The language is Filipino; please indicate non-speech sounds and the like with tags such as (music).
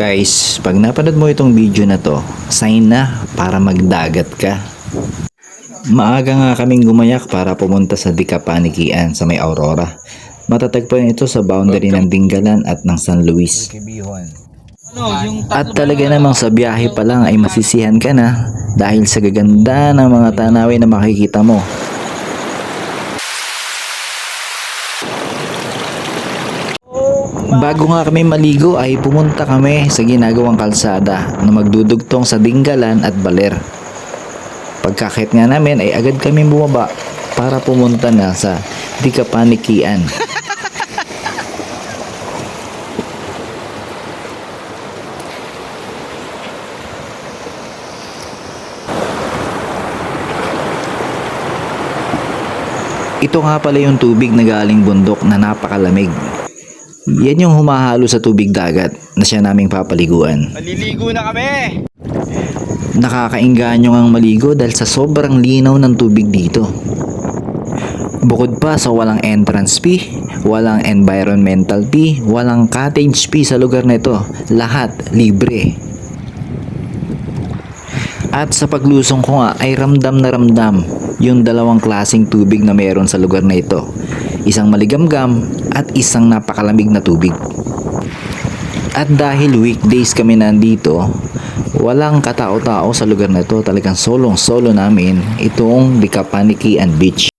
Guys, pag napanood mo itong video na to, sign na para magdagat ka. Maaga nga kaming gumayak para pumunta sa Dikapanikian sa may Aurora. Matatagpuan ito sa boundary ng Dingalan at ng San Luis. At talaga namang sa biyahe pa lang ay masisihan ka na dahil sa gaganda ng mga tanawin na makikita mo. Bago nga kami maligo ay pumunta kami sa ginagawang kalsada na magdudugtong sa Dinggalan at Baler. Pagkakit nga namin ay agad kami bumaba para pumunta na sa Dikapanikian. (laughs) Ito nga pala yung tubig na galing bundok na napakalamig. Yan yung humahalo sa tubig dagat na siya naming papaliguan. Maliligo na kami! Nakakainganyo ngang maligo dahil sa sobrang linaw ng tubig dito. Bukod pa sa walang entrance fee, walang environmental fee, walang cottage fee sa lugar na ito. Lahat libre. At sa paglusong ko nga ay ramdam na ramdam yung dalawang klasing tubig na meron sa lugar na ito. Isang maligamgam at isang napakalamig na tubig. At dahil weekdays kami nandito, walang katao-tao sa lugar na ito. Talagang solong-solo namin itong Dikapanikian Beach.